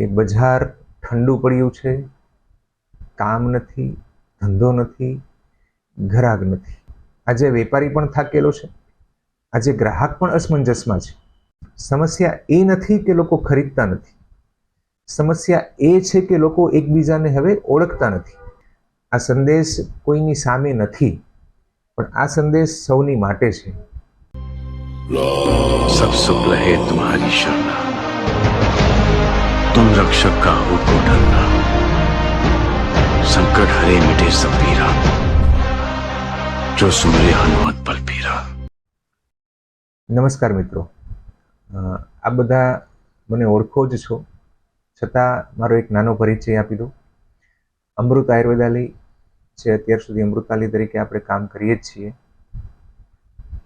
કે બજાર ઠંડુ પડ્યું છે, કામ નથી, ધંધો નથી, ઘરાક નથી. આજે વેપારી પણ થાકેલો છે, આજે ગ્રાહક પણ અસમંજસમાં છે. સમસ્યા એ નથી કે લોકો ખરીદતા નથી. સમસ્યા એ છે કે લોકો એકબીજાને હવે ઓળખતા નથી. આ સંદેશ કોઈની સામે નથી, પણ આ સંદેશ સૌની માટે છે. સબ સુખ રહે તમારી શરણા तुम रक्षक का हो तो डरना संकट हरे मिटे सब पीरा जो सुमरे हनुमत बल पीरा નમસ્કાર મિત્રો અ, આ બધા મને ઓળખો જ છો છતાં મારો એક નાનો પરિચય આપી દઉં અમૃત આયુર્વેદાલય છે અત્યાર સુધી અમૃતાલય તરીકે આપણે કામ કરીએ જ છીએ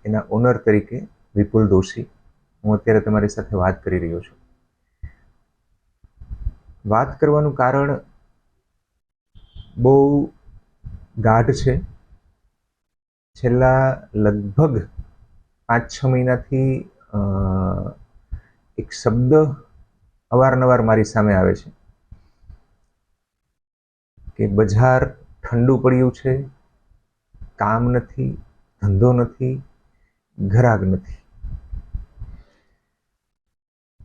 એના ઓનર તરીકે વિપુલ દોશી હું અત્યારે તમારી સાથે વાત કરી રહ્યો છું વાત કરવાનું કારણ બહુ ગાઢ છે. છેલ્લા લગભગ પાંચ છ મહિનાથી એક શબ્દ અવારનવાર મારી સામે આવે છે કે બજાર ઠંડુ પડ્યું છે, કામ નથી, ધંધો નથી ગ્રાહક નથી.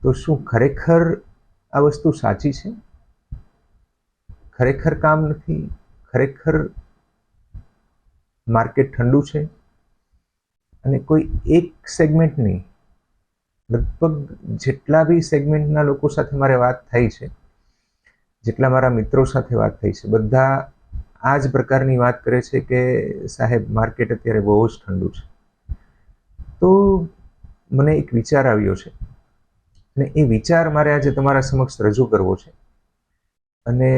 તો શું ખરેખર આ વસ્તુ સાચી છે? ખરેખર કામ નથી, ખરેખર માર્કેટ ઠંડુ છે? અને કોઈ એક સેગમેન્ટ નહીં, લગભગ જેટલા બી સેગમેન્ટના લોકો સાથે મારે વાત થઈ છે, જેટલા મારા મિત્રો સાથે વાત થઈ છે, બધા આ જ પ્રકારની વાત કરે છે કે સાહેબ, માર્કેટ અત્યારે બહુ જ ઠંડુ છે. તો મને એક વિચાર આવ્યો છે. અને એ વિચાર મારે આજે તમારા સમક્ષ રજૂ કરવો છે. અને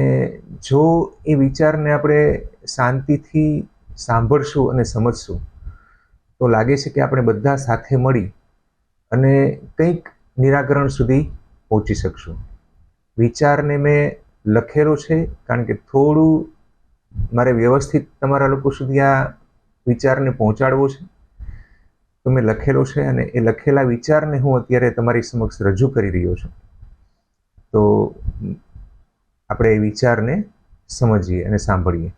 જો એ વિચારને આપણે શાંતિથી સાંભળશું અને સમજશું, તો લાગે છે કે આપણે બધા સાથે મળી અને કંઈક નિરાકરણ સુધી પહોંચી શકશું. વિચારને મેં લખેલો છે કારણ કે થોડું મારે વ્યવસ્થિત તમારા લોકો સુધી આ વિચારને પહોંચાડવો છે. તો મેં લખેલો છે અને એ લખેલા વિચારને હું અત્યારે તમારી સમક્ષ રજૂ કરી રહ્યો છું. તો આપણે એ વિચારને સમજીએ અને સાંભળીએ.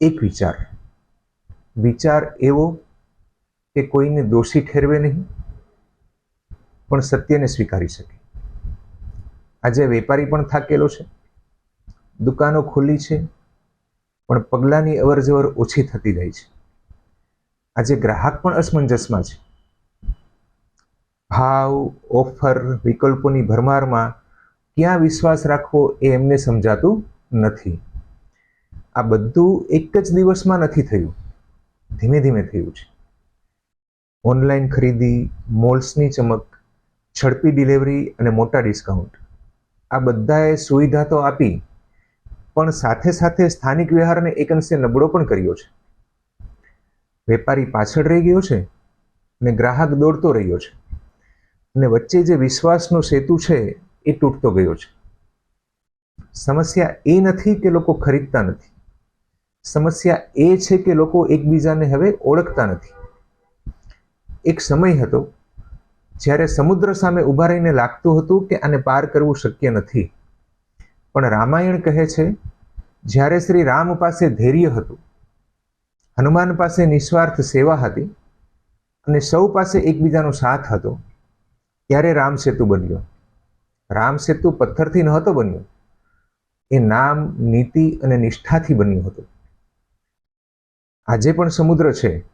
એક વિચાર. વિચાર એવો કે કોઈને દોષી ઠેરવે નહીં, પણ સત્યને સ્વીકારી શકે. આજે વેપારી પણ થાકેલો છે, દુકાનો ખુલ્લી છે, પણ પગલાંની અવરજવર ઓછી થતી જાય છે. આજે ગ્રાહક પણ અસમંજસમાં છે. ભાવ, ઓફર, વિકલ્પોની ભરમારમાં ક્યાં વિશ્વાસ રાખવો એ એમને સમજાતું નથી. આ બધું એક જ દિવસમાં નથી થયું. ધીમે ધીમે થયું છે. ઓનલાઈન ખરીદી, મોલ્સની ચમક, ઝડપી ડિલિવરી અને મોટા ડિસ્કાઉન્ટ. આ બધાએ સુવિધા તો આપી, પણ સાથે સાથે સ્થાનિક વ્યવહારને એક અંશે નબળો પણ કર્યો છે. વેપારી પાછળ રહી ગયો છે અને ગ્રાહક દોડતો રહ્યો છે. અને વચ્ચે જે વિશ્વાસનો સેતુ છે એ તૂટતો ગયો છે. સમસ્યા એ નથી કે લોકો ખરીદતા નથી. સમસ્યા એ છે કે લોકો એકબીજાને હવે ઓળખતા નથી. એક સમય હતો જ્યારે સમુદ્ર સામે ઊભા રહીને લાગતું હતું કે આને પાર કરવું શક્ય નથી. પણ રામાયણ કહે છે, જ્યારે શ્રી રામ પાસે ધૈર્ય હતું હનુમાન પાસે નિસ્વાર્થ સેવા હતી અને સૌ પાસે એકબીજાનો સાથ હતો. ત્યારે રામ સેતુ બન્યો. રામ સેતુ પથ્થરથી નહોતો બન્યો. એ નામ, નીતિ અને નિષ્ઠાથી બન્યું હતું. આજે પણ સમુદ્ર છે.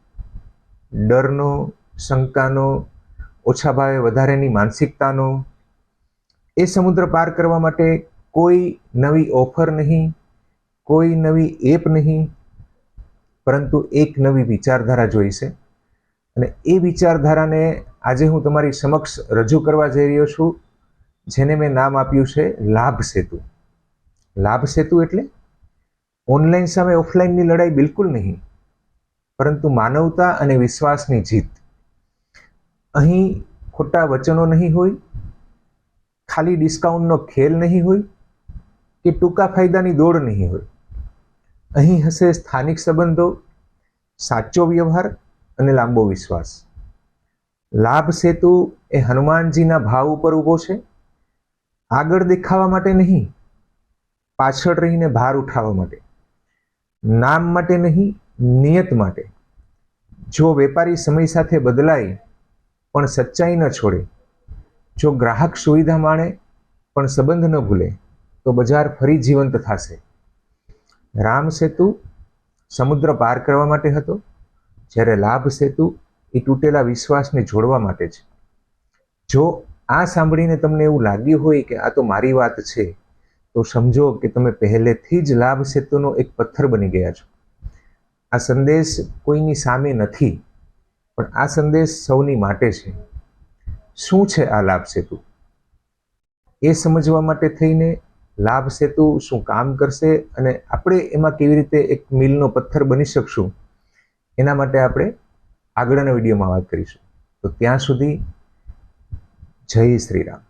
ડરનો, શંકાનો, ઓછા ભાવે વધારેની માનસિકતાનો, એ સમુદ્ર પાર કરવા માટે કોઈ નવી ઓફર નહીં, કોઈ નવી એપ નહીં પરંતુ એક નવી વિચારધારા જોઈશે અને એ વિચારધારાને આજે હું તમારી સમક્ષ રજૂ કરવા જઈ રહ્યો છું, જેને મેં નામ આપ્યું છે લાભ સેતુ. લાભ સેતુ એટલે ઓનલાઈન સામે ઓફલાઈનની લડાઈ બિલકુલ નહીં, પરંતુ માનવતા અને વિશ્વાસની જીત. અહીં ખોટા વચનો નહીં હોય, ખાલી ડિસ્કાઉન્ટનો ખેલ નહીં હોય કે ટૂંકા ફાયદાની દોડ નહીં હોય. અહીં હશે સ્થાનિક સંબંધો, સાચો વ્યવહાર અને લાંબો વિશ્વાસ. લાભ સેતુ એ હનુમાનજીના ભાવ ઉપર ઊભો છે. આગળ દેખાવા માટે નહીં, પાછળ રહીને ભાર ઉઠાવવા માટે. નામ માટે નહીં, નિયત માટે. જો વેપારી સમય સાથે બદલાય, પણ સચ્ચાઈ ન છોડે. જો ગ્રાહક સુવિધા માણે, પણ સંબંધ ન ભૂલે, તો બજાર ફરી જીવંત થશે. રામ સેતુ સમુદ્ર પાર કરવા માટે હતો. જ્યારે લાભ સેતુ એ તૂટેલા વિશ્વાસને જોડવા માટે છે. જો આ સાંભળીને તમને એવું લાગ્યું હોય કે આ તો મારી વાત છે, તો સમજો કે તમે પહેલેથી જ લાભ સેતુનો એક પથ્થર બની ગયા છો. આ સંદેશ કોઈની સામે નથી, પણ આ સંદેશ સૌની માટે છે. શું છે આ લાભ સેતુ? એ સમજવા માટે થઈને લાભ સેતુ શું કામ કરશે અને આપણે એમાં કેવી રીતે એક મિલનો પથ્થર બની શકશું, એના માટે આપણે આગળના વિડીયોમાં વાત કરીશું. તો ત્યાં સુધી જય શ્રી રામ.